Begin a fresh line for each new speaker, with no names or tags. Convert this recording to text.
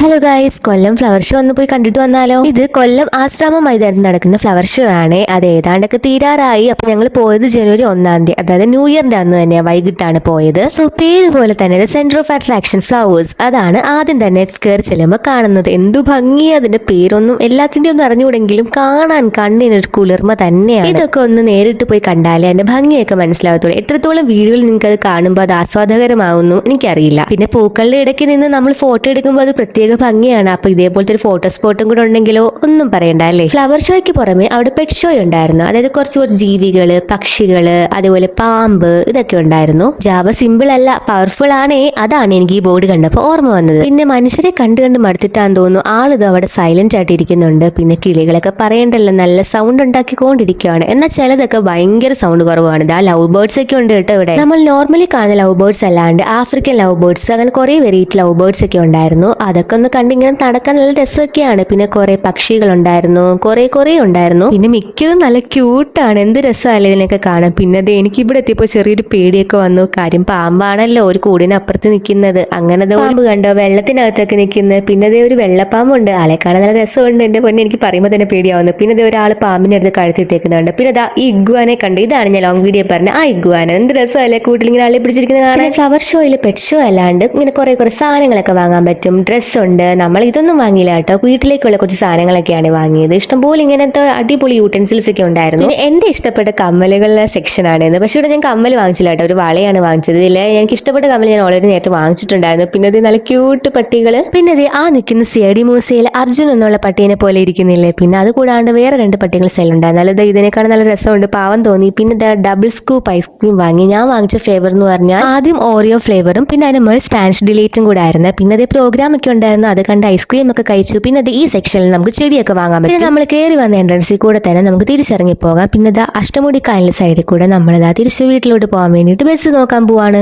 Hello guys Kollam flower show ഒന്ന് പോയി കണ്ടിട്ട് വന്നാലോ? ഇത് കൊല്ലം ആശ്രാമ മൈതാനത്ത് നടക്കുന്ന ഫ്ലവർ ഷോ ആണ്. അത് ഏതാണ്ടൊക്കെ തീരാറായി. അപ്പൊ ഞങ്ങൾ പോയത് ജനുവരി ഒന്നാം തീയതി അതായത് ന്യൂ ഇയറിന്റെ അന്ന് തന്നെയാണ് വൈകിട്ടാണ് പോയത്. സോ പേര് പോലെ തന്നെ സെന്റർ ഓഫ് അട്രാക്ഷൻ ഫ്ലവേഴ്സ് അതാണ് ആദ്യം തന്നെ കയറി ചെല്ലുമ്പോൾ കാണുന്നത്. എന്തു ഭംഗി അതിന്റെ പേരൊന്നും എല്ലാത്തിന്റെയും ഒന്നും അറിഞ്ഞുകൂടെങ്കിലും കാണാൻ കണ്ണിനൊരു കുളിർമ തന്നെയാണ്. ഇതൊക്കെ ഒന്ന് നേരിട്ട് പോയി കണ്ടാലേ അതിന്റെ ഭംഗിയൊക്കെ മനസ്സിലാകത്തുള്ളൂ എത്രത്തോളം വീഡിയോയിൽ നിങ്ങൾക്ക് അത് കാണുമ്പോൾ അത് ആസ്വാദകരമാവുന്നു എനിക്കറിയില്ല. പിന്നെ പൂക്കളുടെ ഇടയ്ക്ക് നിന്ന് നമ്മൾ ഫോട്ടോ എടുക്കുമ്പോൾ അത് പ്രത്യേക ഭംഗിയാണ്. അപ്പൊ ഇതേപോലത്തെ ഒരു ഫോട്ടോ സ്പോട്ടും കൂടെ ഉണ്ടെങ്കിലോ ഒന്നും പറയണ്ട അല്ലേ? ഫ്ലവർ ഷോയ്ക്ക് പുറമെ അവിടെ പെറ്റ് ഷോ ഉണ്ടായിരുന്നു. അതായത് കുറച്ച് കുറച്ച് ജീവികൾ പക്ഷികൾ അതേപോലെ പാമ്പ് ഇതൊക്കെ ഉണ്ടായിരുന്നു. ജാവ സിമ്പിൾ അല്ല പവർഫുൾ ആണേ. അതാണ് എനിക്ക് ഈ ബോർഡ് കണ്ടപ്പോൾ ഓർമ്മ വന്നത്. പിന്നെ മനുഷ്യരെ കണ്ടു കണ്ട് മടുത്തിട്ടാന്ന് തോന്നുന്നു ആളിത് അവിടെ സൈലന്റ് ആയിട്ട് ഇരിക്കുന്നുണ്ട്. പിന്നെ കിളികളൊക്കെ പറയണ്ടല്ലോ നല്ല സൗണ്ട് ഉണ്ടാക്കിക്കൊണ്ടിരിക്കുകയാണ് എന്നാൽ ചിലതൊക്കെ ഭയങ്കര സൗണ്ട് കുറവാണ്. ഇതാ ലവ് ബേർഡ്സ് ഒക്കെ ഉണ്ട് കേട്ടോ ഇവിടെ. നമ്മൾ നോർമലി കാണുന്ന ലവ് ബേർഡ്സ് അല്ലാണ്ട് ആഫ്രിക്കൻ ലവ് ബേർഡ്സ് അങ്ങനെ കുറെ വെറൈറ്റി ലവ് ബേർഡ്സ് ഒക്കെ ഉണ്ടായിരുന്നു. അതൊക്കെ ഒന്ന് കണ്ട് ഇങ്ങനെ നടക്കാൻ നല്ല രസമൊക്കെയാണ്. പിന്നെ കുറെ പക്ഷികളുണ്ടായിരുന്നു. കുറെ കുറെ ഉണ്ടായിരുന്നു. പിന്നെ മിക്കതും നല്ല ക്യൂട്ടാണ് എന്ത് രസമല്ലേ ഇതിനൊക്കെ കാണാൻ പിന്നെ അത് എനിക്ക് ഇവിടെ എത്തിയപ്പോൾ ചെറിയൊരു പേടിയൊക്കെ വന്നു. കാര്യം പാമ്പാണല്ലോ ഒരു കൂടിനപ്പുറത്ത് നിൽക്കുന്നത്. അങ്ങനെ പാമ്പ് കണ്ടോ വെള്ളത്തിനകത്തൊക്കെ നിൽക്കുന്നത് പിന്നെ അതേ ഒരു വെള്ളപ്പാമ്പുണ്ട്. ആളെ കാണാൻ നല്ല രസമുണ്ട്. എന്റെ പൊന്നെ എനിക്ക് പറയുമ്പോൾ തന്നെ പേടിയാവുന്നു. പിന്നെ അതേ ഒരാൾ പാമ്പിന്റെ അടുത്ത് കഴുത്തിട്ടേക്കുന്നുണ്ട് പിന്നെ അതാ ഈ ഇഗ്വാനെ കണ്ട്. ഇതാണ് ഞാൻ ലോങ് വീഡിയോ പറഞ്ഞ ആ ഇഗ്വാന. എന്ത് രസമല്ലേ കൂട്ടിൽ ഇങ്ങനെ ആളെ പിടിച്ചിരിക്കുന്നത് കാണാൻ ഫ്ലവർ ഷോയിൽ പെറ്റ് ഷോ അല്ലാണ്ട് ഇങ്ങനെ കുറെ കുറെ സാധനങ്ങളൊക്കെ വാങ്ങാൻ പറ്റും. ഡ്രസ്സുണ്ട് നമ്മൾ ഇതൊന്നും വാങ്ങിയില്ല കേട്ടോ. വീട്ടിലേക്കുള്ള കുറച്ച് സാധനങ്ങളൊക്കെയാണ് വാങ്ങിയത്. ഇഷ്ടംപോലെ ഇങ്ങനത്തെ അടിപൊളി യൂട്ടൻസിൽസ് ഒക്കെ ഉണ്ടായിരുന്നു. എന്റെ ഇഷ്ടപ്പെട്ട കമ്മലുകളുടെ സെക്ഷൻ ആണ് പക്ഷെ ഇവിടെ ഞാൻ കമ്മൽ വാങ്ങിച്ചില്ല കേട്ടോ. ഒരു വളയാണ് വാങ്ങിച്ചത്. ഇല്ലേ എനിക്ക് ഇഷ്ടപ്പെട്ട കമ്മൽ ഞാൻ ഓൾറെഡി നേരത്തെ വാങ്ങിച്ചിട്ടുണ്ടായിരുന്നു. പിന്നെ ഇത് നല്ല ക്യൂട്ട് പട്ടികൾ പിന്നെ ഇത് ആ നിൽക്കുന്ന സിയഡി മൂസയിൽ അർജുൻ എന്നുള്ള പട്ടീനെ പോലെ ഇരിക്കുന്നില്ലേ? പിന്നെ അത് കൂടാണ്ട് വേറെ രണ്ട് പട്ടികൾ സെല്ലുണ്ടായിരുന്നു നല്ലത് ഇതിനേക്കാൾ നല്ല രസമുണ്ട്. പാവം തോന്നി. പിന്നെ ഡബിൾ സ്കൂപ്പ് ഐസ്ക്രീം വാങ്ങി. ഞാൻ വാങ്ങിച്ച ഫ്ലേവർ എന്ന് പറഞ്ഞാൽ ആദ്യം ഓറിയോ ഫ്ലേവറും പിന്നെ അതിന് മുകളിൽ സ്പാനിഷ് ഡിലേറ്റും കൂടെ ആയിരുന്നു. പിന്നെ അതേ പ്രോഗ്രാം ഒക്കെ ഉണ്ടായിരുന്നു. അത് കണ്ട് ഐസ്ക്രീം ഒക്കെ കഴിച്ചു. പിന്നെ അത് ഈ സെക്ഷനിൽ നമുക്ക് ചെടിയൊക്കെ വാങ്ങാൻ പറ്റും. നമ്മൾ കയറി വന്ന എൻട്രൻസിൽ കൂടെ തന്നെ നമുക്ക് തിരിച്ചിറങ്ങി പോകാം പിന്നെ ദാ അഷ്ടമുടി കായലിന്റെ സൈഡിൽ കൂടെ നമ്മളിതാ തിരിച്ച് വീട്ടിലോട്ട് പോകാൻ വേണ്ടിയിട്ട് ബസ് നോക്കാൻ പോവാണ്.